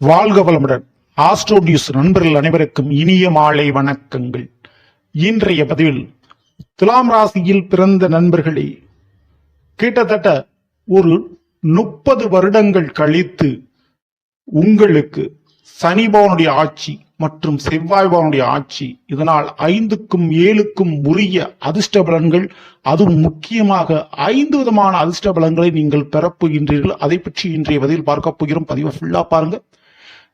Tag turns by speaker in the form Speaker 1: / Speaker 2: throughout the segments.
Speaker 1: வாழ்க வளமுடன். Astro news நண்பர்கள் அனைவருக்கும் இனிய மாலை வணக்கங்கள். இன்றைய பதிவில் துலாம் ராசியில் பிறந்த நண்பர்களே கிட்டத்தட்ட ஒரு முப்பது வருடங்கள் கழித்து உங்களுக்கு சனிபவனுடைய ஆட்சி மற்றும் செவ்வாய்பவனுடைய ஆட்சி இதனால் ஐந்துக்கும் ஏழுக்கும் உரிய அதிர்ஷ்ட பலன்கள் அதுவும் முக்கியமாக ஐந்து விதமான அதிர்ஷ்ட பலன்களை நீங்கள் பெறப்போகின்றீர்கள் அதை பற்றி இன்றைய பதிவில் பார்க்க போகிறோம். பதிவை ஃபுல்லா பாருங்க.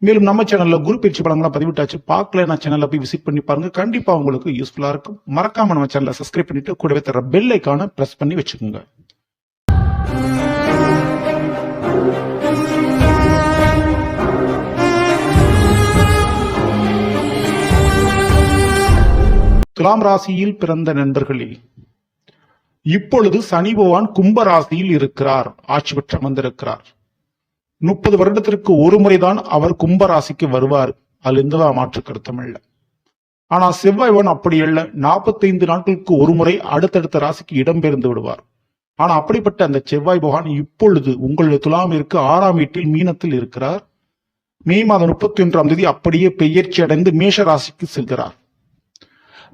Speaker 1: மேலும் நம்ம சேனல்ல குரு பயிற்சி பலன்களை பதிவிட்டாச்சு பார்க்கல நான் சேனல்ல போய் விசிட் பண்ணி பாருங்க. கண்டிப்பா உங்களுக்கு யூஸ்ஃபுல்லா இருக்கும். மறக்காம நம்ம சேனலை சப்ஸ்கிரைப் பண்ணிட்டு கூடவே தர பெல் ஐக்கான பிரஸ் பண்ணி வச்சுக்கோங்க. துலாம் ராசியில் பிறந்த நண்பர்களே இப்பொழுது சனி பகவான் கும்ப ராசியில் இருக்கிறார். ஆட்சி பெற்று அமர்ந்திருக்கிறார். முப்பது வருடத்திற்கு ஒரு முறைதான் அவர் கும்பராசிக்கு வருவார். அதில் எந்த மாற்று கருத்தம் இல்லை. ஆனா செவ்வாய்வன் அப்படி அல்ல நாற்பத்தைந்து நாட்களுக்கு ஒரு முறை அடுத்தடுத்த ராசிக்கு இடம்பெயர்ந்து விடுவார். ஆனா அப்படிப்பட்ட அந்த செவ்வாய் பகவான் இப்பொழுது உங்களுடைய துலாமிற்கு ஆறாம் வீட்டில் மீனத்தில் இருக்கிறார். மே மாதம் முப்பத்தி ஒன்றாம் தேதி அப்படியே பெயர்ச்சி அடைந்து மேஷ ராசிக்கு செல்கிறார்.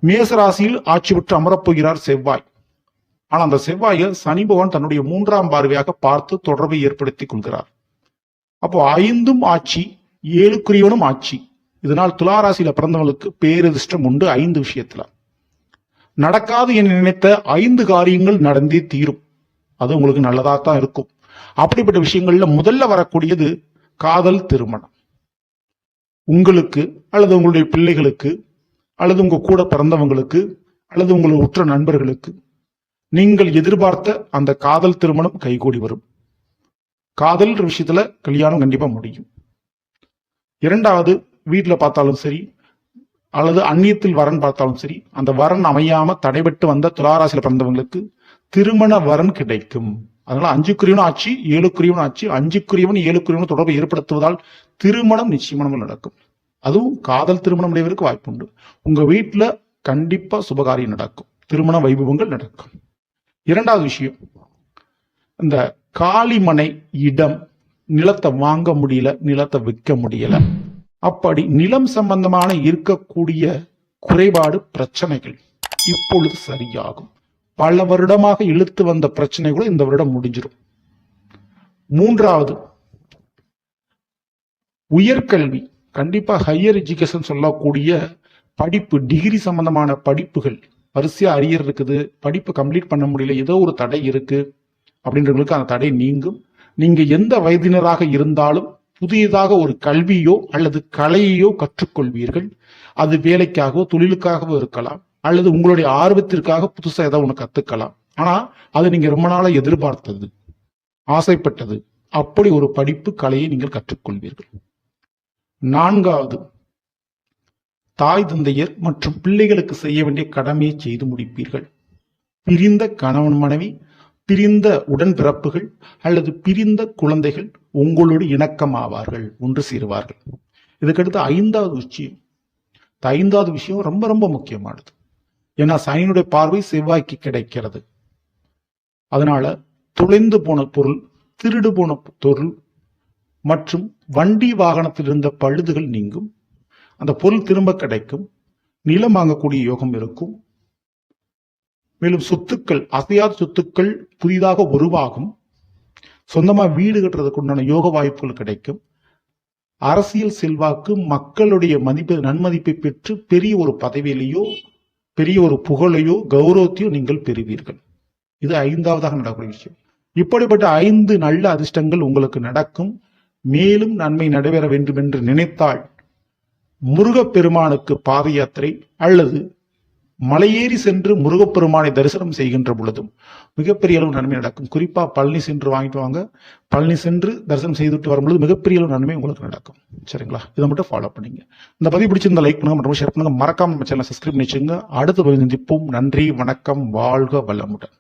Speaker 1: மேச ராசியில் ஆட்சி பெற்று அமரப்போகிறார் செவ்வாய். ஆனா அந்த செவ்வாயை சனி பகவான் தன்னுடைய மூன்றாம் பார்வையாக பார்த்து தொடர்பை ஏற்படுத்திக் கொள்கிறார். அப்போ ஐந்தும் ஆட்சி ஏழுக்குரியவனும் ஆட்சி. இதனால் துளாராசியில பிறந்தவங்களுக்கு பேரதிர்ஷ்டம் உண்டு ஐந்து விஷயத்துல. நடக்காது என நினைத்த ஐந்து காரியங்கள் நடந்தே தீரும். அது உங்களுக்கு நல்லதாக தான் இருக்கும். அப்படிப்பட்ட விஷயங்கள்ல முதல்ல வரக்கூடியது காதல் திருமணம். உங்களுக்கு அல்லது உங்களுடைய பிள்ளைகளுக்கு அல்லது உங்க கூட பிறந்தவங்களுக்கு அல்லது உங்களுடைய உற்ற நண்பர்களுக்கு நீங்கள் எதிர்பார்த்த அந்த காதல் திருமணம் கைகூடி வரும். காதல் விஷயத்துல கல்யாணம் கண்டிப்பா முடியும். இரண்டாவது வீட்டுல பார்த்தாலும் சரி அல்லது அந்நியத்தில் வரன் பார்த்தாலும் சரி அந்த வரன் அமையாம தடைபட்டு வந்த துளாராசியில பிறந்தவங்களுக்கு திருமண வரன் கிடைக்கும். அதனால அஞ்சுக்குரியவனும் ஆச்சு ஏழுக்குரியவனும் ஆச்சு அஞ்சுக்குரியவன் ஏழுக்குரியவன் தொடர்பு ஏற்படுத்துவதால் திருமணம் நிச்சயமாக நடக்கும். அதுவும் காதல் திருமணம் அடைவதற்கு வாய்ப்பு உண்டு. உங்க வீட்டுல கண்டிப்பா சுபகாரியம் நடக்கும். திருமண வைபவங்கள் நடக்கும். இரண்டாவது விஷயம் இந்த காளிமனை இடம் நிலத்தை வாங்க முடியல நிலத்தை விற்க முடியல. அப்படி நிலம் சம்பந்தமான இருக்கக்கூடிய குறைபாடு பிரச்சனைகள் இப்பொழுது சரியாகும். பல வருடமாக இழுத்து வந்த பிரச்சனை கூட இந்த வருடம் முடிஞ்சிடும். மூன்றாவது உயர்கல்வி கண்டிப்பா ஹையர் எஜுகேஷன் சொல்லக்கூடிய படிப்பு டிகிரி சம்பந்தமான படிப்புகள் வரிசையா அரியர் இருக்குது படிப்பு கம்ப்ளீட் பண்ண முடியல ஏதோ ஒரு தடை இருக்கு. அப்படின்றவங்களுக்கு அந்த தடை நீங்கும். நீங்க எந்த வயதினராக இருந்தாலும் புதியதாக ஒரு கல்வியோ அல்லது கலையையோ கற்றுக்கொள்வீர்கள். அது வேலைக்காகவோ தொழிலுக்காகவோ இருக்கலாம். அல்லது உங்களுடைய ஆர்வத்திற்காக புதுசா ஏதாவது ஒன்று கத்துக்கலாம். ஆனா அது நீங்க ரொம்ப நாளா எதிர்பார்த்தது ஆசைப்பட்டது. அப்படி ஒரு படிப்பு கலையை நீங்கள் கற்றுக்கொள்வீர்கள். நான்காவது தாய் தந்தையர் மற்றும் பிள்ளைகளுக்கு செய்ய வேண்டிய கடமையை செய்து முடிப்பீர்கள். பிரிந்த கணவன் மனைவி பிரிந்த உடன்பிறப்புகள் அல்லது பிரிந்த குழந்தைகள் உங்களோடு இணக்கமாவார்கள் ஒன்று சேருவார்கள். இதுக்கடுத்து ஐந்தாவது விஷயம். இந்த ஐந்தாவது விஷயம் ரொம்ப ரொம்ப முக்கியமானது. ஏன்னா சனியினுடைய பார்வை செவ்வாய்க்கு கிடைக்கிறது. அதனால தொலைந்து போன பொருள் திருடு போன பொருள் மற்றும் வண்டி வாகனத்தில் இருந்த பழுதுகள் நீங்கும். அந்த பொருள் திரும்ப கிடைக்கும். நிலம் வாங்கக்கூடிய யோகம் இருக்கும். மேலும் சொத்துக்கள் அசையாத சொத்துக்கள் புதிதாக உருவாகும். சொந்தமா வீடு கட்டுறதுக்கு உண்டான யோக வாய்ப்புகள் கிடைக்கும். அரசியல் செல்வாக்கு மக்களுடைய மதிப்பு நன்மதிப்பை பெற்று பெரிய ஒரு பதவியிலேயோ பெரிய ஒரு புகழையோ கௌரவத்தையோ நீங்கள் பெறுவீர்கள். இது ஐந்தாவதாக நடக்கூடிய விஷயம். இப்படிப்பட்ட ஐந்து நல்ல அதிர்ஷ்டங்கள் உங்களுக்கு நடக்கும். மேலும் நன்மை நடைபெற வேண்டும் என்று நினைத்தால் முருகப்பெருமானுக்கு பாத யாத்திரை அல்லது மலையேறி சென்று முருகப்பெருமானை தரிசனம் செய்கின்ற பொழுதும் மிகப்பெரிய அளவு நன்மை நடக்கும். குறிப்பா பழனி சென்று வாங்கிட்டு வாங்க. பழனி சென்று தரிசனம் செய்துட்டு வரும்பொழுது மிகப்பெரிய அளவு நன்மை உங்களுக்கு நடக்கும். சரிங்களா? இதை மட்டும் ஃபாலோ பண்ணுங்க. இந்த பதிவு பிடிச்சிருந்த லைக் பண்ணுங்க மற்றும் ஷேர் பண்ணுங்க. மறக்காம சேனல் சப்ஸ்கிரைப் பண்ணி வச்சுங்க அடுத்த பதிவு சந்திப்போம். நன்றி வணக்கம் வாழ்க வல்லமுடன்